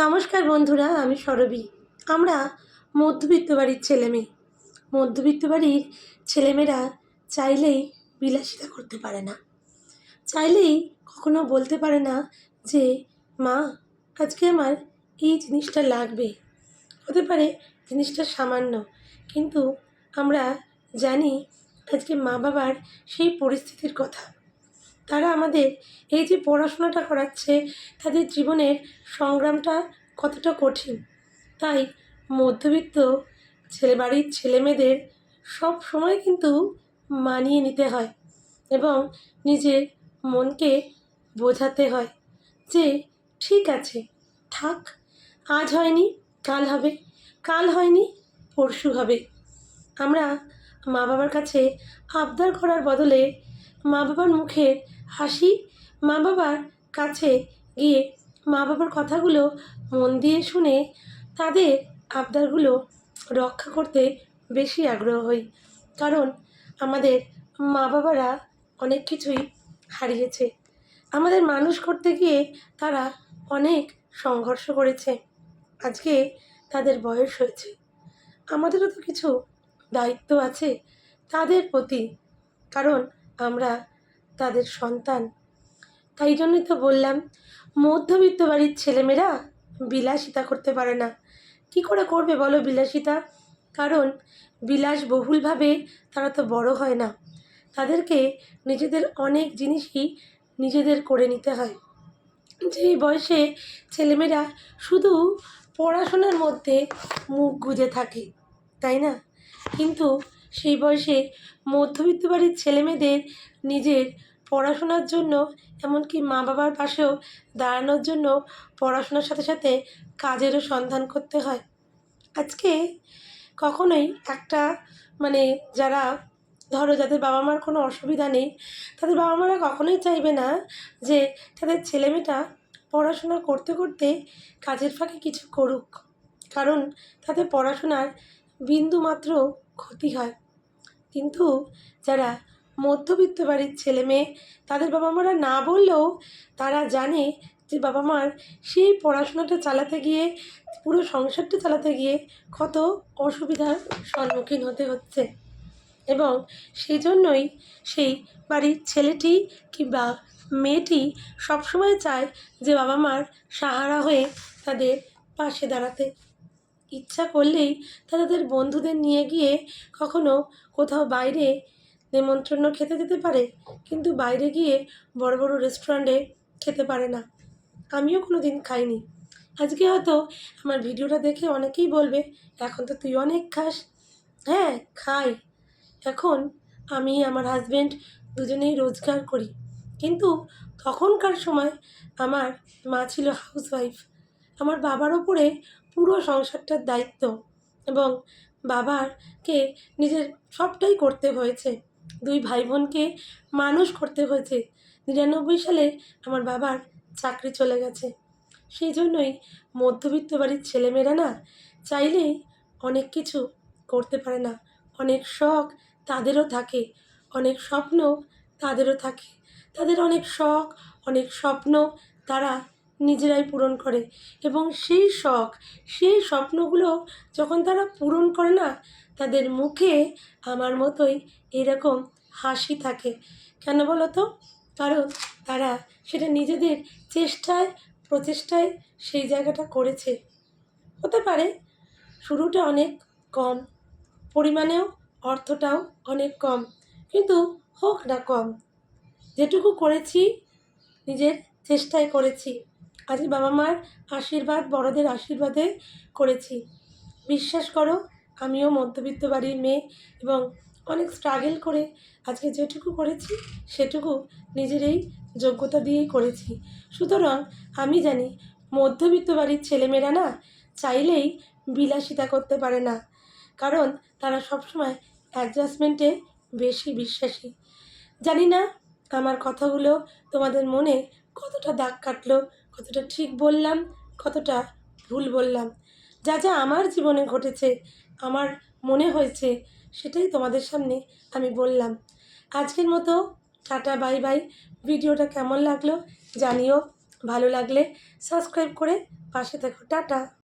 নমস্কার বন্ধুরা, আমি সরবী। আমরা মধ্যবিত্ত বাড়ির ছেলে মেয়ে। মধ্যবিত্ত বাড়ির ছেলেমেয়েরা চাইলেই বিলাসিতা করতে পারে না। চাইলেই কখনো বলতে পারে না যে, মা, আজকে আমার এই জিনিসটা লাগবে। হতে পারে জিনিসটা সামান্য, কিন্তু আমরা জানি আজকে মা বাবার সেই পরিস্থিতির কথা। তারা আমাদের এই যে পড়াশোনাটা করাচ্ছে, তাদের জীবনের সংগ্রামটা কতটা কঠিন। তাই মধ্যবিত্ত ছেলে বাড়ির ছেলেমেয়েদের সব সময় কিন্তু মানিয়ে নিতে হয় এবং নিজের মনকে বোঝাতে হয় যে, ঠিক আছে, থাক, আজ হয়নি, কাল হবে, কাল হয়নি, পরশু হবে। আমরা মা বাবার কাছে আবদার করার বদলে মা বাবার মুখের হাসি মা বাবার কাছে গিয়ে মা বাবার কথাগুলো মন দিয়ে শুনে তাদের আবদারগুলো রক্ষা করতে বেশি আগ্রহ হই। কারণ আমাদের মা বাবারা অনেক কিছুই হারিয়েছে। আমাদের মানুষ করতে গিয়ে তারা অনেক সংঘর্ষ করেছে। আজকে তাদের বয়স হয়েছে। আমাদেরও তো কিছু দায়িত্ব আছে তাদের প্রতি। কারণ আমরা তাদের সন্তান। তাই জন্যই তো বললাম, মধ্যবিত্ত বাড়ির ছেলেমেয়েরা বিলাসিতা করতে পারে না। কি করে করবে বলো বিলাসিতা? কারণ বিলাসবহুলভাবে তারা তো বড় হয় না। তাদেরকে নিজেদের অনেক জিনিসই নিজেদের করে নিতে হয়। যেই বয়সে ছেলেমেয়েরা শুধু পড়াশোনার মধ্যে মুখ গুজে থাকে, তাই না? কিন্তু সেই বয়সে মধ্যবিত্ত বাড়ির ছেলেমেয়েদের নিজের পড়াশোনার জন্য, এমনকি মা বাবার পাশেও দাঁড়ানোর জন্য পড়াশোনার সাথে সাথে কাজেরও সন্ধান করতে হয়। আজকে কখনোই একটা মানে যারা, ধরো যাদের বাবা মার কোনো অসুবিধা নেই, তাদের বাবা মারা কখনোই চাইবে না যে তাদের ছেলেমেয়েটা পড়াশোনা করতে করতে কাজের ফাঁকে কিছু করুক। কারণ তাদের পড়াশোনার বিন্দুমাত্র ক্ষতি হয়। কিন্তু যারা মধ্যবিত্ত বাড়ির ছেলে মেয়ে, তাদের বাবা মারা না বললেও তারা জানে যে বাবা মার সেই পড়াশোনাটা চালাতে গিয়ে, পুরো সংসারটা চালাতে গিয়ে কত অসুবিধার সম্মুখীন হতে হচ্ছে। এবং সেই জন্যই সেই বাড়ির ছেলেটি কিংবা মেয়েটি সবসময় চায় যে বাবা মার সাহারা হয়ে তাদের পাশে দাঁড়াতে। ইচ্ছা করলেই তারা তাদের বন্ধুদের নিয়ে গিয়ে কখনো কোথাও বাইরে নেমন্ত্রণ খেতে যেতে পারে, কিন্তু বাইরে গিয়ে বড় বড় রেস্টুরেন্টে খেতে পারে না। আমিও কোনো দিন খাইনি। আজকে হয়তো আমার ভিডিওটা দেখে অনেকেই বলবে, এখন তো তুই অনেক খাস। হ্যাঁ খাই। এখন আমি, আমার হাজব্যান্ড দুজনেই রোজগার করি। কিন্তু তখনকার সময় আমার মা ছিল হাউসওয়াইফ আমার বাবার ওপরে পুরো সংসারটার দায়িত্ব এবং বাবারকে নিজের সবটাই করতে হয়েছে। দুই ভাই বোনকে মানুষ করতে হয়েছে। নিরানব্বই সালে আমার বাবার চাকরি চলে গেছে। সেই জন্যই মধ্যবিত্ত বাড়ির ছেলেমেয়েরা না চাইলেই অনেক কিছু করতে পারে না। অনেক শখ তাদেরও থাকে, অনেক স্বপ্ন তাদেরও থাকে। তাদের অনেক শখ, অনেক স্বপ্ন তারা নিজেরাই পূরণ করে। এবং সেই শখ, সেই স্বপ্নগুলো যখন তারা পূরণ করে না, তাদের মুখে আমার মতোই এরকম হাসি থাকে। কেন বলো তো? কারণ তারা সেটা নিজেদের চেষ্টায়, প্রচেষ্টায় সেই জায়গাটা করেছে। হতে পারে শুরুটা অনেক কম, পরিমাণেও, অর্থটাও অনেক কম, কিন্তু হোক না কম। যেটুকু করেছি, নিজের চেষ্টায় করেছি। আজকে বাবা মার আশীর্বাদ, বড়দের আশীর্বাদে করেছি। বিশ্বাস করো, আমিও মধ্যবিত্ত বাড়ির মেয়ে এবং অনেক স্ট্রাগল করে আজকে যেটুকু করেছি, সেটুকু নিজের এই যোগ্যতা দিয়েই করেছি। সুতরাং আমি জানি, মধ্যবিত্ত বাড়ির ছেলেমেয়েরা না চাইলেই বিলাসিতা করতে পারে না, কারণ তারা সবসময় অ্যাডজাস্টমেন্টে বেশি বিশ্বাসী। জানি না, আমার কথাগুলো তোমাদের মনে কতটা দাগ কাটলো, কতটা ঠিক বললাম, কতটা ভুল বললাম। যা যা আমার জীবনে ঘটেছে, আমার মনে হয়েছে, সেটাই তোমাদের সামনে আমি বললাম। আজকের মতো টাটা, বাই বাই। ভিডিওটা কেমন লাগল জানিও, ভালো লাগলে সাবস্ক্রাইব করে পাশে থাকো। টাটা।